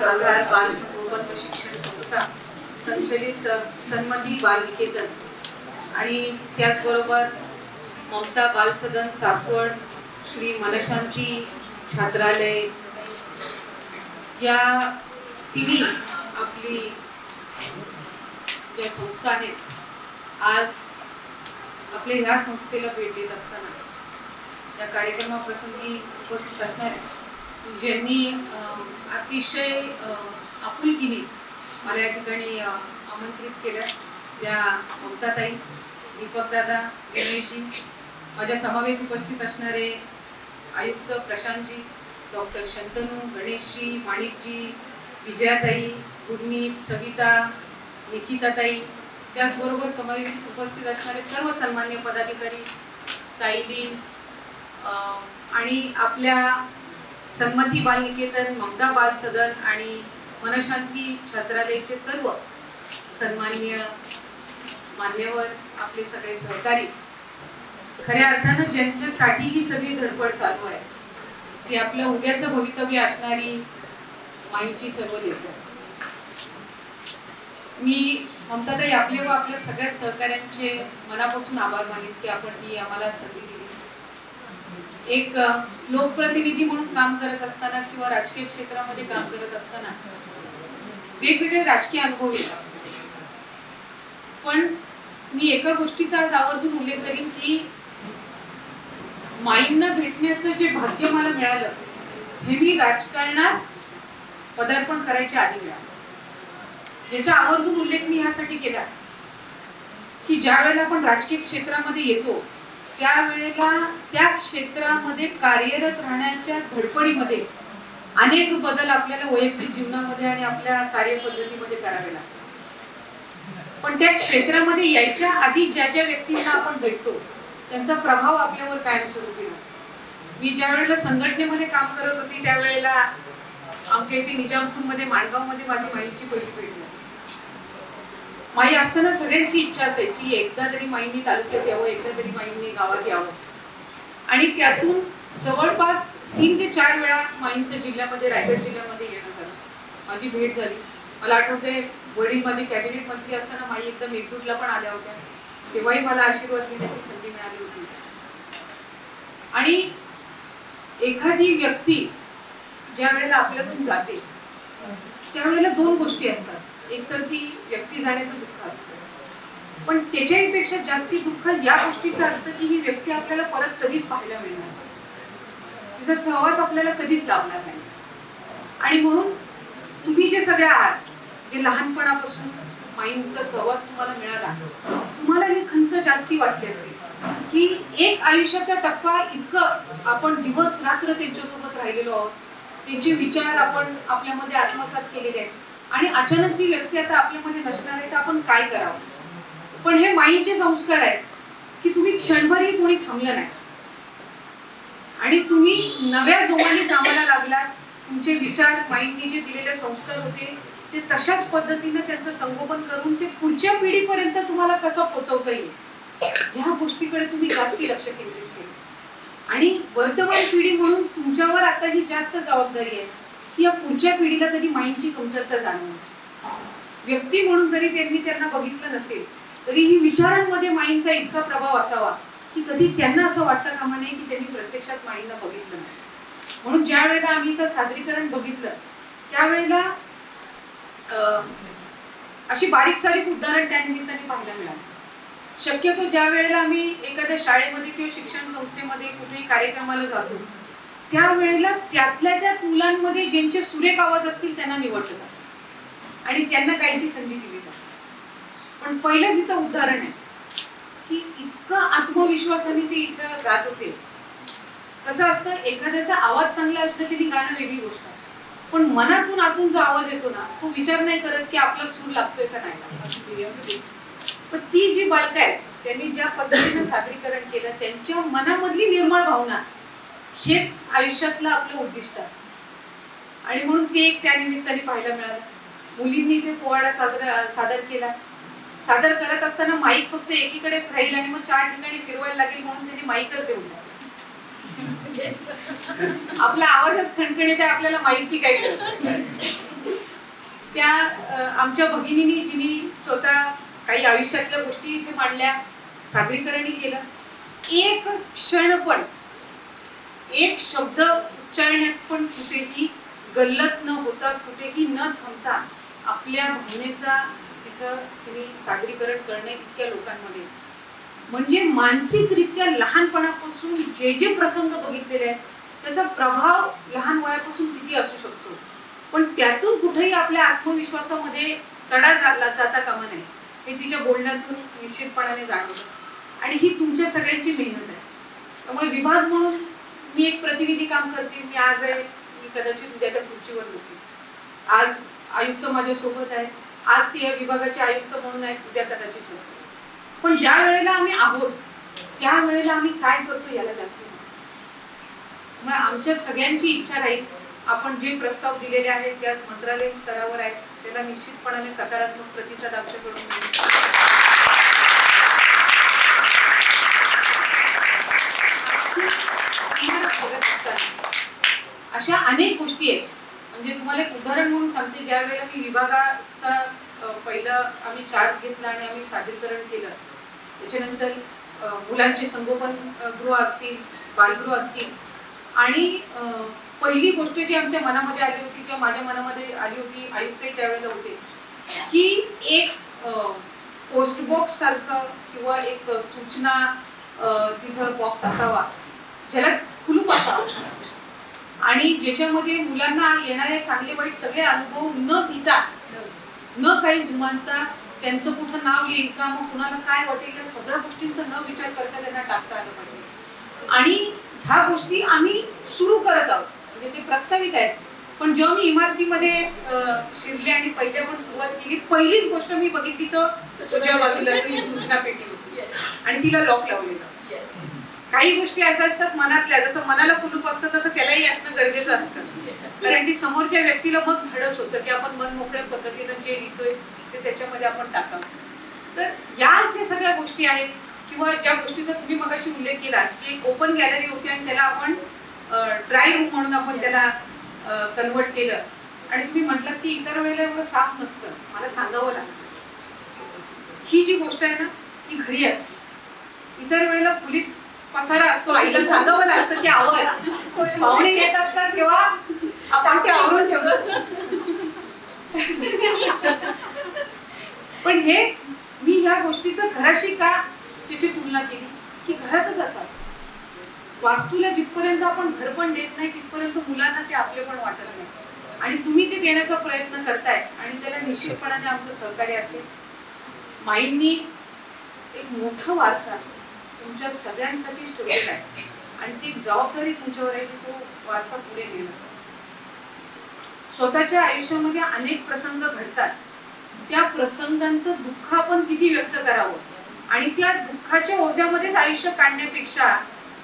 चालणार बाल संगोपन व शिक्षण संस्था संचलित सन्मती बाल निकेतन आणि त्याचबरोबर ममता बाल सदन सासवड श्री मनशांती छात्रालय. या तिन्ही आपली ज्या संस्था आहेत आज आपल्या ह्या संस्थेला भेट देत असताना या कार्यक्रमाप्रसंगी उपस्थित असणाऱ्या ज्यांनी अतिशय आपुलकीने मला या ठिकाणी आमंत्रित केलं. त्या ममताताई दीपकदादा गणेशजी माझ्या समवेत उपस्थित असणारे आयुक्त प्रशांतजी डॉक्टर शंतनू गणेशजी माणिकजी विजयाताई गुरमीत सविता निकिताताई त्याचबरोबर समवेत उपस्थित असणारे सर्व सन्मान्य पदाधिकारी सायली आणि आपल्या सन्मती बालनिकेतन ममता बाल सदन आणि मनशांती छात्रालयाचे सर्व सन्मान्य मान्यवर आपले सगळे सहकारी. खऱ्या अर्थानं ज्यांच्यासाठी ही सगळी धडपड चालू आहे ती आपलं उद्याचं भवितव्य असणारी माईची सर्व लेकरं. मी ममताताई आपले व आपल्या सगळ्या सहकाऱ्यांचे मनापासून आभार मानित की आपण ही आम्हाला संधी दिली. एक लोकप्रतिनिधी म्हणून काम करत असताना किंवा राजकीय क्षेत्रामध्ये काम करत असताना वेगवेगळे राजकीय अनुभव येतात. पण मी एका गोष्टीचा आज आवर्जून उल्लेख करीन की माईंना भेटण्याचं जे भाग्य मला मिळालं हे मी राजकारणात पदार्पण करायच्या आधी मिळालं. याचा आवर्जून उल्लेख मी ह्यासाठी केला की ज्या वेळेला आपण राजकीय क्षेत्रामध्ये येतो त्यावेळेला त्या क्षेत्रामध्ये कार्यरत राहण्याच्या धडपडीमध्ये अनेक बदल आपल्याला वैयक्तिक जीवनामध्ये आणि आपल्या कार्यपद्धतीमध्ये करावे लागतात. पण त्या क्षेत्रामध्ये यायच्या आधी ज्या ज्या व्यक्तींना आपण भेटतो त्यांचा प्रभाव आपल्यावर कायमस्वरूपी होतो मी ज्या वेळेला संघटनेमध्ये काम करत होती त्यावेळेला आमच्या इथे निजामपूरमध्ये माणगावमध्ये माझी माईची पहिली भेट झाली. माई असताना सगळ्यांची इच्छा असायची एकदा तरी माईंनी तालुक्यात यावं एकदा तरी माईंनी गावात यावं. आणि त्यातून जवळपास तीन ते चार वेळा माईंचं जिल्ह्यामध्ये रायगड जिल्ह्यामध्ये येणं झालं. माझी भेट झाली. मला आठवते वडील माझे कॅबिनेट मंत्री असताना माई एकदम मेघदूतला पण आल्या होत्या. तेव्हाही मला आशीर्वाद घेण्याची संधी मिळाली होती. आणि एखादी व्यक्ती ज्या वेळेला आपल्यातून जाते त्यावेळेला दोन गोष्टी असतात. एक तर ती व्यक्ती जाण्याचं दुःख असतं. पण त्याच्याहीपेक्षा जास्ती दुःख या गोष्टीचं असतं की ही व्यक्ती आपल्याला परत कधीच पाहायला मिळणार नाही. तिचा सहवास आपल्याला कधीच लावणार नाही. आणि म्हणून तुम्ही जे सगळे आहात जे लहानपणापासून माईंचा सहवास तुम्हाला मिळाला तुम्हाला ही खंत जास्ती वाटली असेल की एक आयुष्याचा टप्पा इतकं आपण दिवस रात्र त्यांच्यासोबत राहिलेलो आहोत. त्यांचे विचार आपण आपल्यामध्ये आत्मसात केलेले आहेत. आणि अचानक ती व्यक्ती आता आपल्यामध्ये नसणार आहे तर आपण काय करावं? पण हे माईचे संस्कार आहेत की तुम्ही क्षणभरही कोणी थांबलं नाही. आणि तुम्ही नव्या जोमाने कामाला लागलात तुमचे विचार माईंनी जे दिलेले संस्कार होते ते तशाच पद्धतीने त्यांचं संगोपन करून ते पुढच्या पिढीपर्यंत तुम्हाला कसं पोचवता येईल? ह्या गोष्टीकडे तुम्ही जास्ती लक्ष केंद्रित केलं. आणि वर्तमान पिढी म्हणून तुमच्यावर आता ही जास्त जबाबदारी आहे. की या पुढच्या पिढीला कधी माईंची कमतरता जाणवली व्यक्ती म्हणून जरी त्यांनी त्यांना बघितलं नसेल तरीही विचारांमध्ये माईंचा इतका प्रभाव असावा की कधी त्यांना असं वाटतं कामा नये की त्यांनी प्रत्यक्षात माईंना बघितलं नाही. म्हणून ज्या वेळेला आम्ही इथं सादरीकरण बघितलं त्यावेळेला अं, अशी बारीक सारीक उदाहरण त्या निमित्ताने पाहायला मिळालं. शक्यतो ज्या वेळेला आम्ही एखाद्या शाळेमध्ये किंवा शिक्षण संस्थेमध्ये कुठेही कार्यक्रमाला जातो त्यावेळेला त्यातल्या त्या मुलांमध्ये ज्यांचे सुरेख आवाज असतील त्यांना निवडलं जातं. आणि त्यांना काहीची संधी दिली जाते. पण पहिलंच इथं उदाहरण आहे की इतकं आत्मविश्वासाने ते इथं गात होते. कसं असतं एखाद्याचा आवाज चांगला असलं तरी गाणं वेगळी गोष्ट आहे. पण मनातून आतून जो आवाज येतो ना तो विचार नाही करत की आपला सूर लागतोय का नाही. पण ती जी बालक आहेत त्यांनी ज्या पद्धतीनं सादरीकरण केलं त्यांच्या मनामधली निर्मळ भावना हेच आयुष्यातलं आपलं उद्दिष्ट असतं. आणि म्हणून ते एक त्या निमित्ताने पाहायला मिळालं. मुलींनी ते पोवाडा सादर सादर केला. सादर करत असताना माईक फक्त एकीकडेच राहील आणि मग चार ठिकाणी फिरवायला लागेल म्हणून त्यांनी माईकच देऊन. आपला आवाजच खणखणीत आहे आपल्याला माईकची काय त्या आमच्या भगिनींनी जिनी स्वतः काही आयुष्यातल्या गोष्टी इथे मांडल्या सादरीकरणही केलं. एक क्षण पण एक शब्द उच्चारण्यात पण कुठेही गल्लत न होता कुठेही न थांबता आपल्या भावनेचा तिथं तिने सादरीकरण करणे इतक्या लोकांमध्ये. म्हणजे मानसिकरित्या लहानपणापासून जे जे प्रसंग बघितलेले आहेत त्याचा प्रभाव लहान वयापासून किती असू शकतो? पण त्यातून कुठेही आपल्या आत्मविश्वासामध्ये तडा जाता कामा नये हे तिच्या बोलण्यातून निश्चितपणाने जाणवतं. आणि ही तुमच्या सगळ्यांची मेहनत आहे. त्यामुळे विभाग म्हणून मी एक प्रतिनिधी काम करते मी आज आहे मी कदाचित उद्या त्या खुर्चीवर नसेल आज आयुक्त माझ्यासोबत आहेत आज ते या विभागाचे आयुक्त म्हणून आहेत उद्या कदाचित नसतील. पण ज्या वेळेला आम्ही आहोत त्या वेळेला आम्ही काय करतो याला जास्त महत्त्व त्यामुळे आमच्या सगळ्यांची इच्छा राहील आपण जे प्रस्ताव दिलेले आहेत ते आज मंत्रालयीन स्तरावर आहेत त्याला निश्चितपणाने सकारात्मक प्रतिसाद आमच्याकडून मिळेल तुम्हाला अशा अनेक गोष्टी आहेत. म्हणजे तुम्हाला एक उदाहरण म्हणून सांगते ज्या वेळेला मी विभागाचा पहिलं आम्ही चार्ज घेतला आणि आम्ही सादरीकरण केलं. त्याच्यानंतर मुलांचे संगोपन गृह असतील बालगृह असतील. आणि पहिली गोष्ट जी आमच्या मनामध्ये आली होती किंवा माझ्या मनामध्ये आली होती आयुक्तही त्यावेळेला होते की एक पोस्ट बॉक्स सारखं किंवा एक सूचना तिथं बॉक्स असावा ज्याला कुलूप असावं आणि ज्याच्यामध्ये मुलांना येणारे चांगले वाईट सगळे अनुभव न भिता न काही जुमानता त्यांचं कुठं नाव येईल का मग कुणाला काय वाटेल या सगळ्या गोष्टींचा न विचार करता त्यांना टाकता आलं पाहिजे. आणि ह्या गोष्टी आम्ही सुरू करत आहोत. म्हणजे ते प्रस्तावित आहेत. पण जेव्हा मी इमारतीमध्ये शिरले आणि पहिल्या पण सुरुवात केली पहिलीच गोष्ट मी बघितली तर सूचना पेटी होती आणि तिला लॉक लावलेलं काही गोष्टी अशा असतात मनातल्या जसं मनाला कुलूप असतं तसं त्यालाही असणं गरजेचं असतं. कारण ती समोरच्या व्यक्तीला मग धाडस होतं की आपण मन मोकळ्या पद्धतीनं जे लिहितोय ते त्याच्यामध्ये आपण टाकावं. तर या ज्या सगळ्या गोष्टी आहेत किंवा ज्या गोष्टीचा तुम्ही मगाशी उल्लेख केला की एक ओपन गॅलरी होती आणि त्याला आपण ड्राय रूम म्हणून आपण त्याला कन्वर्ट केलं. आणि तुम्ही म्हटलं की इतर वेळेला एवढं साफ नसतं. मला सांगावं लागतं. ही जी गोष्ट आहे ना ही घरी असते. इतर वेळेला खोलीत पसारा असतो आईला. सांगावं लागतं की आवर पाहुणे येत असतात तेव्हा आपण ते आवरून ठेवतो. पण हे मी ह्या गोष्टीचं घराशी का त्याची तुलना केली? की घरातच असं असतं. वास्तूला जिथपर्यंत आपण घर पण देत नाही तिथपर्यंत मुलांना ते आपले पण वाटत नाही. आणि तुम्ही ते देण्याचा प्रयत्न करताय आणि त्याला निश्चितपणाने आमचं सहकार्य असेल. माईंनी एक मोठा वारसा तुमच्या सगळ्यांसाठी स्टुडंट आहे. आणि ती जबाबदारी तुमच्यावर आहे की तो वारसा पुढे नेणार स्वतःच्या आयुष्यामध्ये अनेक प्रसंग घडतात. त्या प्रसंगांचं दुःख आपण किती व्यक्त करावं? आणि त्या दुःखाच्या ओझ्यामध्येच आयुष्य काढण्यापेक्षा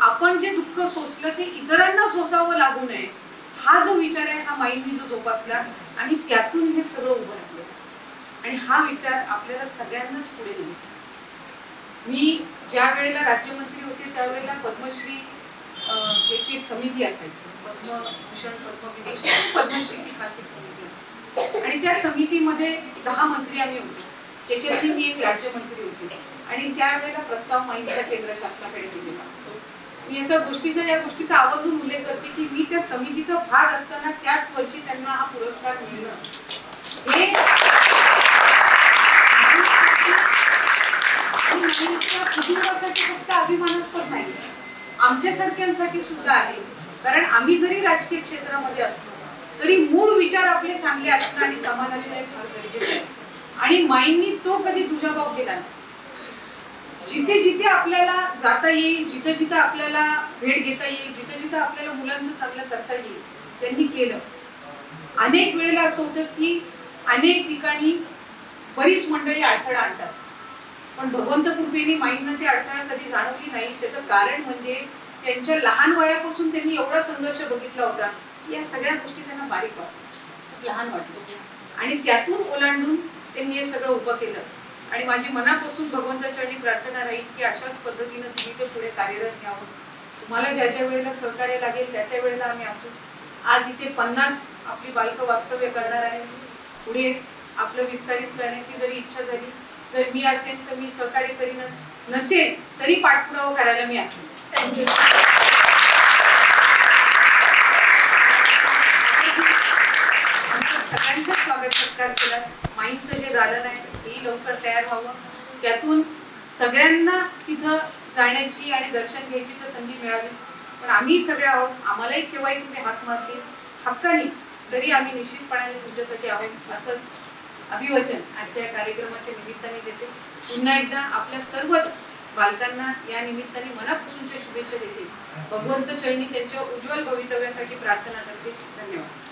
आपण जे दुःख सोसलं ते इतरांना सोसावं लागू नये हा जो विचार आहे हा माईंनी जो जोपासला आणि त्यातून हे सगळं उभं राहिलं. आणि हा विचार आपल्याला सगळ्यांनाच पुढे दिला मी ज्या वेळेला राज्यमंत्री होते त्यावेळेला पद्मश्री याची एक समिती असायची. पद्मभूषण पद्मविभूषण पद्मश्रीची खास एक समिती असायची. आणि त्या समितीमध्ये दहा मंत्री आम्ही होते. त्याच्यातली मी एक राज्यमंत्री होते. आणि त्यावेळेला प्रस्ताव माहितीचा केंद्र शासनाकडे दिलेला. मी याचा गोष्टीचा या गोष्टीचा आवर्जून उल्लेख करते की मी त्या समितीचा भाग असताना त्याच वर्षी त्यांना हा पुरस्कार मिळणं हे आणि माईच्या कुटुंबासाठी फक्त अभिमानास्पद नाही. आमच्यासारख्यांसाठी सुद्धा आहे. कारण आम्ही जरी राजकीय क्षेत्रामध्ये असलो तरी मूळ विचार आपले चांगले असणं आणि समान असणं हे फार गरजेचं आहे आणि माईंनी तो कधी दुजाभाव केला नाही. जिथे जिथे आपल्याला जाता येईल जिथे जिथे आपल्याला भेट घेता येईल जिथे जिथे आपल्याला मुलांचं चांगलं करता येईल त्यांनी केलं. अनेक वेळेला असं होतं की अनेक ठिकाणी बरीच मंडळी अडथळा आणतात. पण भगवंत कृपेने माईंना ती अडथळा कधी जाणवली नाही. त्याचं कारण म्हणजे त्यांच्या लहान वयापासून त्यांनी एवढा संघर्ष बघितला होता. या सगळ्या गोष्टी त्यांना बारीक वाटतात लहान वाटतो आणि त्यातून ओलांडून त्यांनी हे सगळं उभं केलं. आणि माझी मनापासून भगवंताचरणी प्रार्थना राहील की अशाच पद्धतीनं तुम्ही ते पुढे कार्यरत घ्यावं तुम्हाला ज्या ज्या वेळेला सहकार्य लागेल त्या त्या वेळेला आम्ही असूच आज इथे पन्नास आपली बालकं वास्तव्य करणार आहे पुढे आपलं विस्तारित करण्याची जरी इच्छा झाली जर मी असेल तर मी सहकार्य करीनच नसेल तरी पाठपुरावा करायला मी असेल. थँक्यू सगळ्यांचं स्वागत सत्कार केला. माईंचं जे दालन आहे तेही लवकर तयार व्हावं. त्यातून सगळ्यांना तिथं जाण्याची आणि दर्शन घ्यायची तर संधी मिळावीच पण आम्ही सगळे आहोत. आम्हालाही केव्हाही तुम्ही हात मारतील. हक्कानी तरी आम्ही निश्चितपणाने तुमच्यासाठी आहोत. असंच अभिवचन आजच्या या कार्यक्रमाच्या निमित्ताने देते. पुन्हा एकदा आपल्या सर्वच बालकांना या निमित्ताने मनापासूनच्या शुभेच्छा देते. भगवंत चरणी त्यांच्या उज्ज्वल भवितव्यासाठी प्रार्थना करते. धन्यवाद.